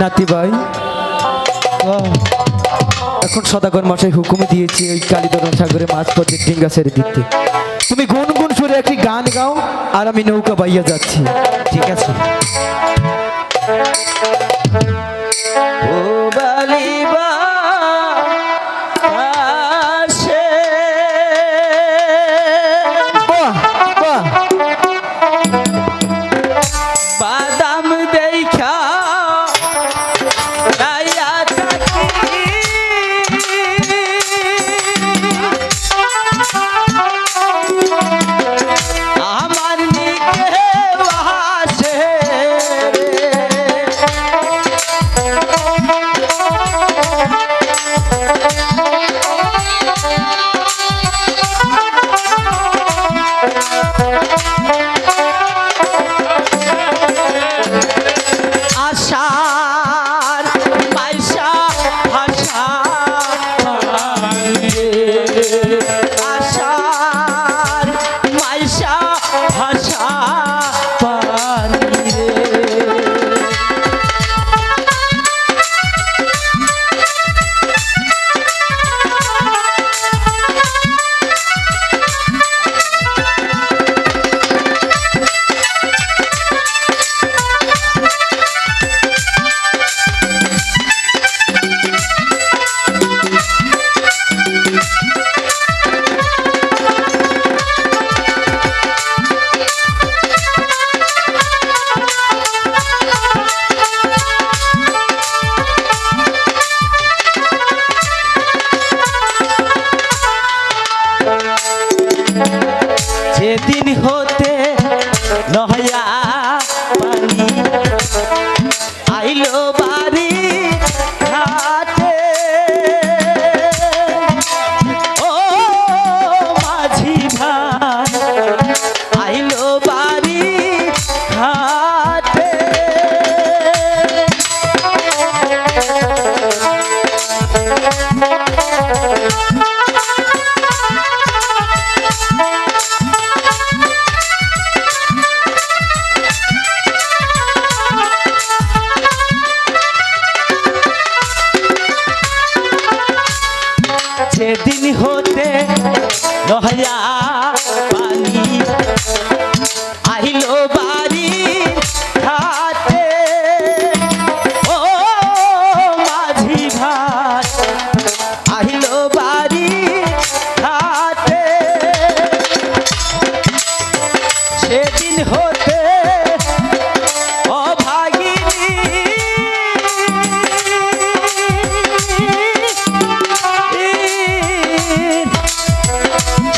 নাতি ভাই। এখন সদাগর মশাই হুকুম দিয়েছি ওই কালীদরণ সাগরে মাছ পথে ডিঙ্গা ছেড়ে দিতে। তুমি গুন গুন সুরে একটি গান গাও আর আমি নৌকা বাইয়া যাচ্ছি। ঠিক আছে? ও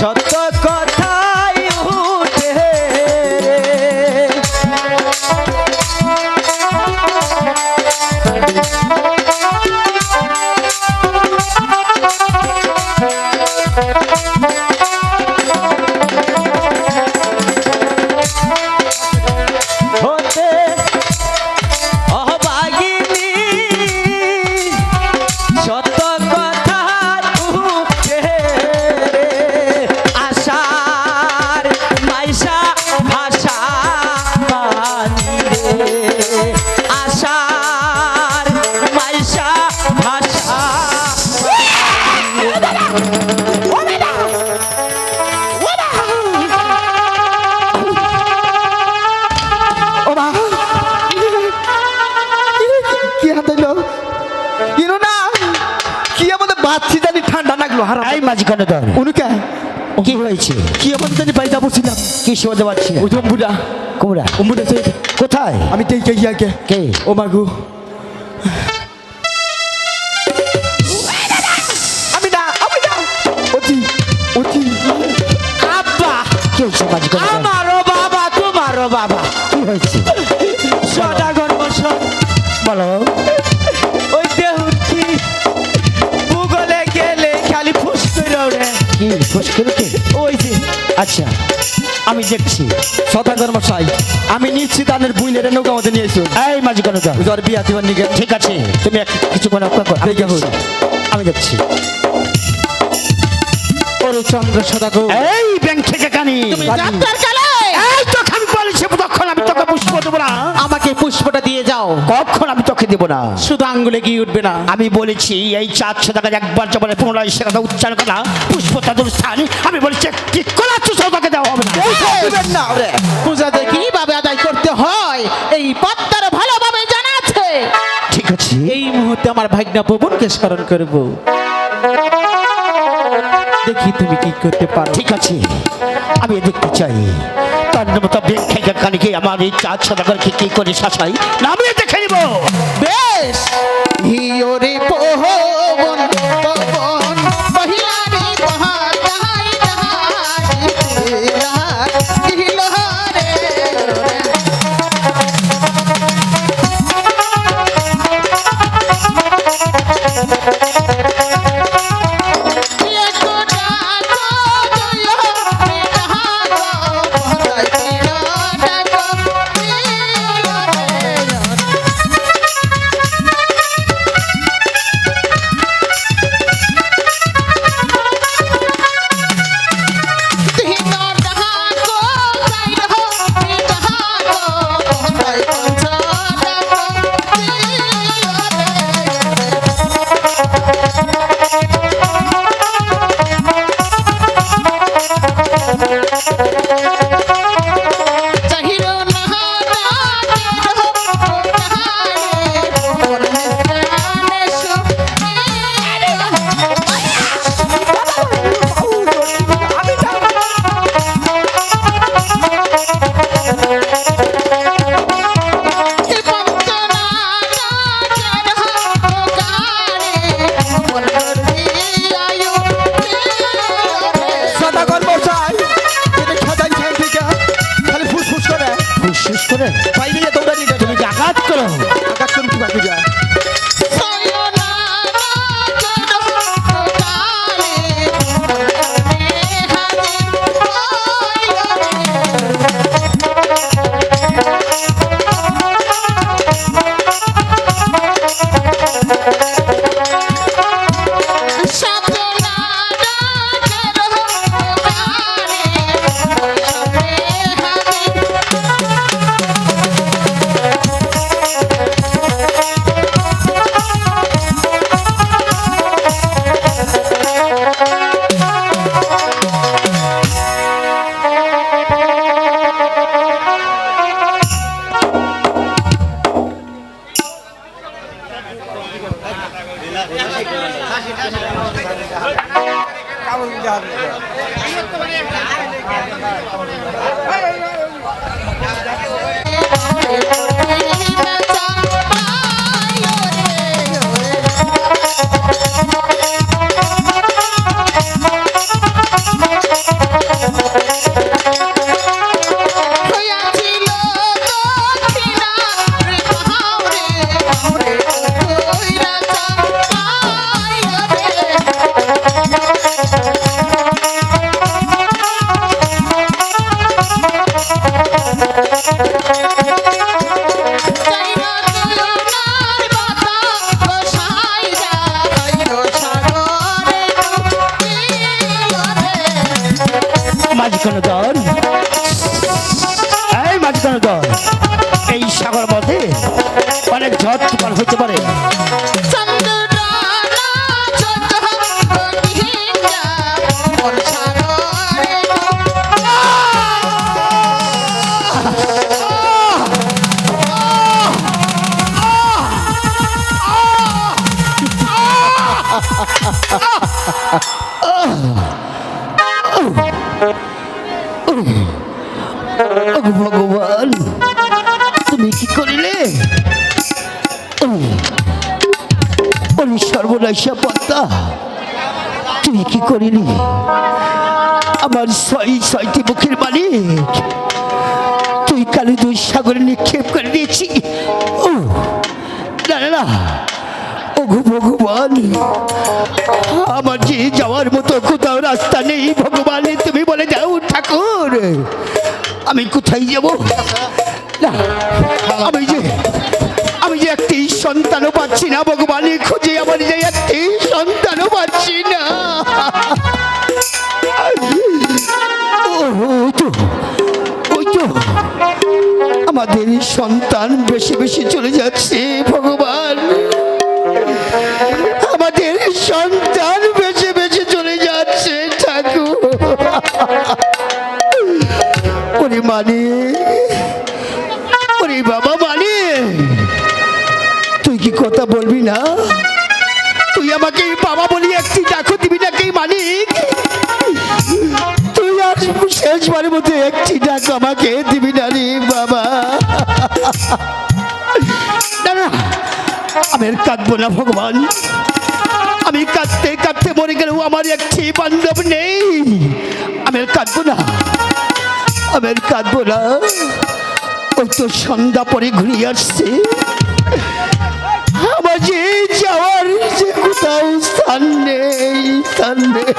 সত্য লাগল হারা এই মাঝি কেন ধর। উনুকে কি? হয়েছে? কি আমাদের জানি বাড়ি যাব ছিলাম কি শুনতে পাচ্ছি। ওই জম্বুরা কুমড়া। অম্বুরা কোথায়? আমি দেখে গিয়াকে কে। ও মাগু আমি না আমি না। অতি অতি। আব্বা! কি হয়েছে মাঝি কেন আমারও বাবা তোমারও বাবা। কি হয়েছে? সদাগর বসন বলো। কি? ফুস ওই যে আচ্ছা আমি দেখছি সদাগর মশাই আমি নিশ্চিত তাদের বুইনের নৌকা আমাদের নিয়েছো এই মাঝি কেন জ্বর বিয়া দিবার নিগে। ঠিক আছে তুমি এক কিছুক্ষণ অপেক্ষা করো। আমি দেখে দেখছি আমি দেখছি। ওরে চন্দ্র সদাগর। এই ব্যাংক থেকে কানি। তুমি। ডাক্তার আমি তোকে পুষ্প দেবো না। আমাকে পুষ্পটা দিয়ে যাও। কখন আমি তোকে দেবো না? শুধু আঙ্গুলে গিয়ে উঠবে না। আমি বলেছি এই চারশো টাকা একবার জবানে পুনরায় সে কথা উচ্চারণ করা পুষ্প তাদের স্থান। আমি বলেছি কি কলা চুষো তাকে দেওয়া হবে না? দিবেন না ওরে। পূজা কীভাবে আদায় করতে হয়। এই পত্তার ভালোভাবে জানা আছে। ঠিক আছে। এই মুহূর্তে আমার ভাগ্না পবনকে স্মরণ করব। দেখি তুমি কি করতে পারো। ঠিক আছে আমি দেখতে চাই। তার নাম তো খেয়ে কানিকে আমার এই চার টাকার কি কি করে শাসাই? না আমি দেখে নিব। বেশ। বাইরে গিয়ে দৌড়ানি তুমি যে আঘাত করো? মাঝখানে ওরে সর্বনাশা পদ্মা তুই কি করিলি? আমার ছয়, ছয়টি মুখের মালিক। তুই কালি দুই সাগরে নিক্ষেপ করে দিয়েছি। ও না না না। ভগবান, আমার যে যাওয়ার মতো কোথাও রাস্তা নেই, ভগবান, তুমি বলে যাও ঠাকুর। আমি কোথায় যাব? না, আমি যে সন্তানও পাচ্ছি না ভগবান খুঁজে আমার যে একটি সন্তানও পাচ্ছি না। আমার সন্তান বেশি বেশি চলে যাচ্ছে, ভগবান। আমাদের সন্তান বেশি বেশি চলে যাচ্ছে, ঠাকুর। ওরে কি কথা বলবি না? তুই আমাকে বাবা বলি একটি ডাকো দিবি না কে মালিক তুই আজ শেষবারের মধ্যে একটি ডাক আমাকে দিবি না রে বাবা। আমি কাঁদবো না ভগবান। আমি কাঁদতে কাঁদতে মরে গেলেও আমার একটি বান্ধব নেই। আমি কাঁদবো না, আমি কাঁদবো না। ওই তো সন্ধ্যা পরে ঘুরিয়ে আসছে। আমার যে যাওয়ার যে কোথাও স্থান নেই স্থান নেই।